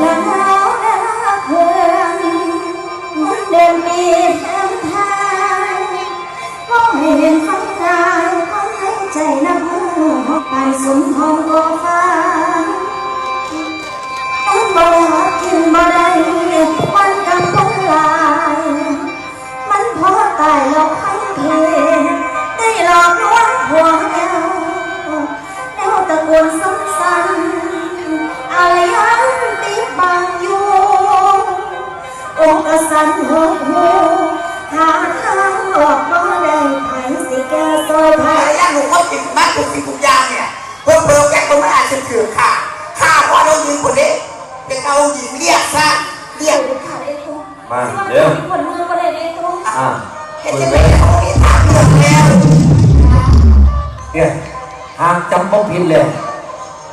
แล้วนะ อตายหลอกให้เพได้หลอกลวงหัวแนวแล้วตะโกนซ้ำๆอะไรยังติดบังอยู่อกกระสันหัวหูหาทางออกบ่ได้ไผสิแก้ซอยไผภรรยาหนูก็ติดมากทุกสิ่งทุกอย่างเนี่ยเพื่อเพิ่มแกคนไม่อาจจะถือค่ะข้าพ่อเรายิงคนนี้เป็นเอาหญิงเรียกซะเรียกมาเร็วคนมือบ่ได้เด้ตัวอะ เห็นจะไม่ได้เขาเห็นทางเลือกแล้วเนี่ยหากจำบ่ผิดเลย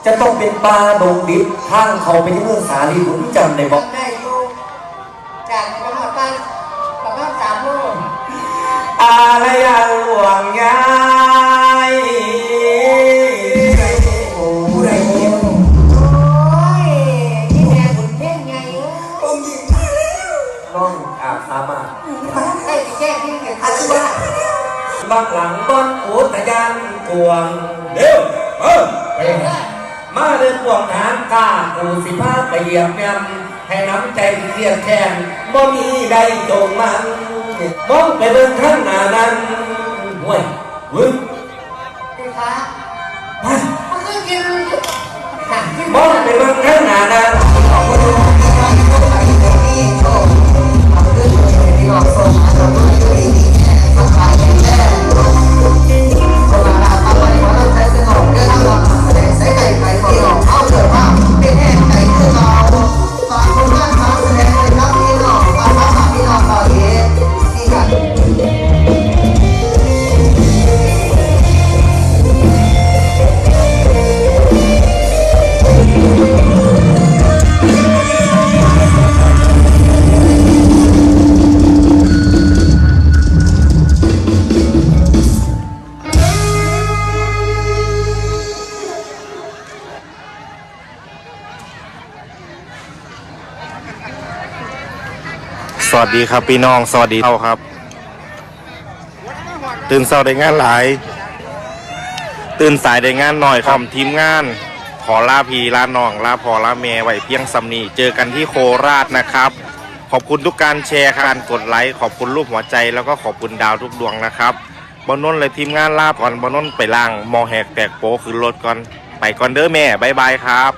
จะต้องเป็นปลาดงดิบทางเขาไปที่เมืองสาลีผมจำได้บอกได้อยู่จากประมาณตั้งประมาณสามโลอะไรอะหลว ไอ้แก้ที่เกิดทันว่าบักหลังบ้านอุทยานกวงเร็วเออไปมาเดินพวกทางกล้ากูสิพาไปเหยียบแมมให้น้ำใจเรียบแทนบ่มีใดตรงมันมองไปเบิ่งข้างหน้านั้นห่วยเว้ยพี่ฟ้าไปมันก็กินหักขึ้นมองไปเบิ่งข้างหน้านั้น สวัสดีครับพี่น้องสวัสดีเท่าครับ ตื่นเช้าได้งานหลาย ตื่นสายได้งานหน่อยครับทีมงาน ขอลาพีลาน้องลาพอลาเมไว้เพียงสำนีเจอกันที่โคราชนะครับ ขอบคุณทุกการแชร์การกดไลค์ขอบคุณรูปหัวใจแล้วก็ขอบคุณดาวทุกดวงนะครับบอนนนเลยทีมงานลาก่อนบอนนนไปล่างมอแหกแตกโปขึ้นรถก่อนไปก่อนเด้อแม่บายบายครับ